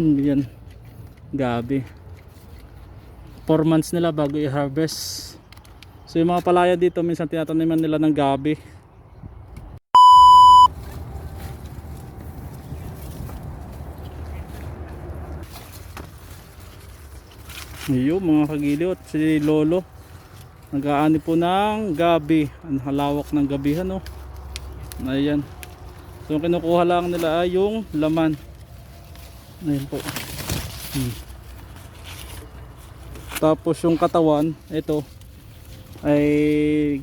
Yan. Gabi. 4 months nila bago i-harvest. So yung mga palaya dito minsan tinataniman nila ng gabi. Iyo mga kagiliw si Lolo nag-aani po ng gabi ang halawak ng gabihan oh. ayan so yung kinukuha lang nila ay yung laman Ayan po. Hmm. Tapos yung katawan, ito ay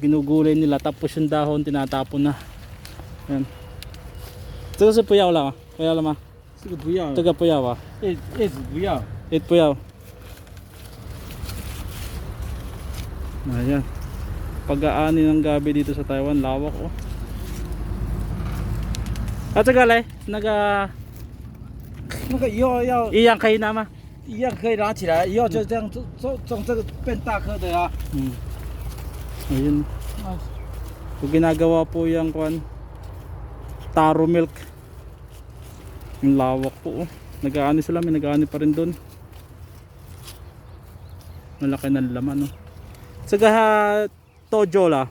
ginugulay nila tapos yung dahon tinatapon na. Ayan. Ito sa puyaw lang. Ah. Puyaw lang ma. Sige puyaw. Taga puyaw ah. It, it's puyaw. It puyaw. Ayan. Pag-aani ng gabi dito sa Taiwan, lawak oh. At saka, naga 那个以后要 iyang kayo nama. 一样可以拿起来，以后就这样种种种这个变大颗的啊。 Hmm. Ayun. 啊 Kung ginagawa po yung kwan, taro milk. Yung lawak po oh. Nag-aani sila, may nag-aani pa rin doon. Malaki ng laman oh. Saka ha, tojo la.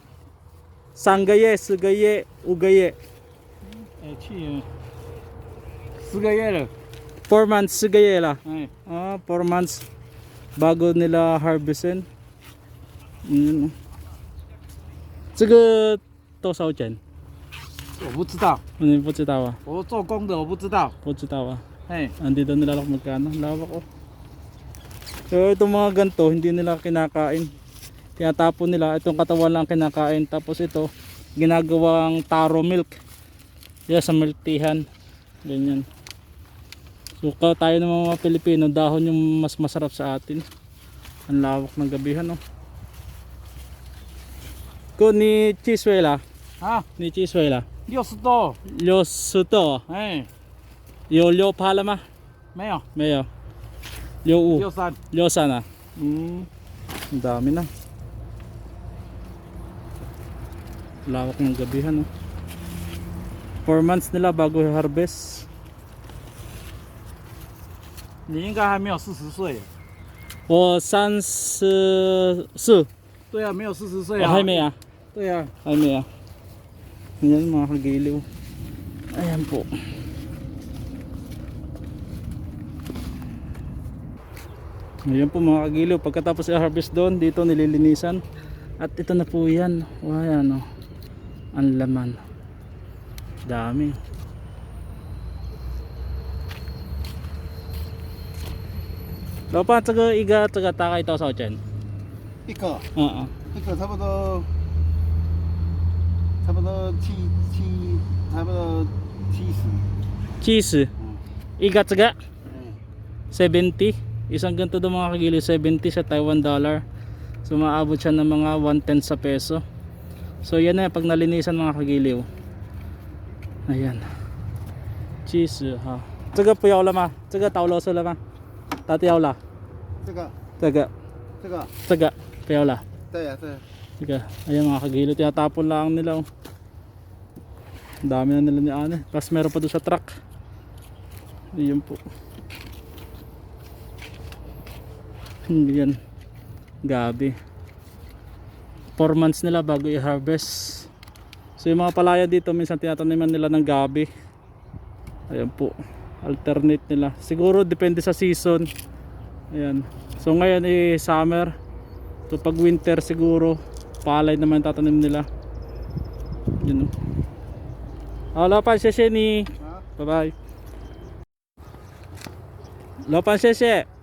Sangaye, sugaye, ugaye. 哎，去四个月了， 4 months sugaye la. 哎， Ah, 4 months bago nila harvestin. Yun. oh. 这个多少钱？我不知道，你不知道啊？我做工的我不知道，不知道啊？哎， Andito nila lang magkano. Lawak oh. So itong mga ganito, hindi nila kinakain. Tinatapon nila. Itong katawan lang kinakain. Tapos ito, ginagawang taro milk. Yan sa milk teahan. Ganyan. So ka tayo ng mga Pilipino, dahon yung mas masarap sa atin. Ang lawak ng gabihan oh. Ko ni Chiswela, 啊， ni Chiswela. 六十多， Yo suto. 哎， Yo yo pala ma. 没有， Mayo. Yo u. 六三， Yosa na. Mm. Ang dami na. Lawak ng gabihan. Oh. 4 months nila bago harvest. 你应该还没有四十岁，我三十四，对啊，没有四十岁啊，我还没啊，对啊，还没啊. Ayan mga kagiliw. Ayan po. Ayan po mga kagiliw. Pagkatapos i-harvest doon, dito nililinisan. At ito na po yan. Wow, yan oh. Ang laman. Dami. 老板，这个一个这个大概多少钱？一个嗯嗯，一个差不多，差不多七七，差不多七十。七十。嗯 Iga tsaga. 嗯， 70 isang ganito daw mga kagili 70 sa Taiwan dollar so maabot siya ng mga 110 sa peso so yan na pag nalinisan mga kagiliw ayan cheese ha 这个不要了吗这个倒螺丝了吗打掉了 这个这个这个，这个不要了对呀、对、 Sige, ayan mga kagilo, tinatapon lang nila. Oh. Ang dami na nila ni Ane. Tapos meron pa doon sa truck. Ayan po. Hindi yan. Gabi. 4 months nila bago i-harvest. So yung mga palaya dito, minsan tinataniman nila ng gabi. Ayan po. Alternate nila. Siguro depende sa season. Ayan. So ngayon eh summer. So pag winter siguro palay naman tatanim nila. Yun. oh. Wala pa siya ni. 啊，Bye bye. Pa siya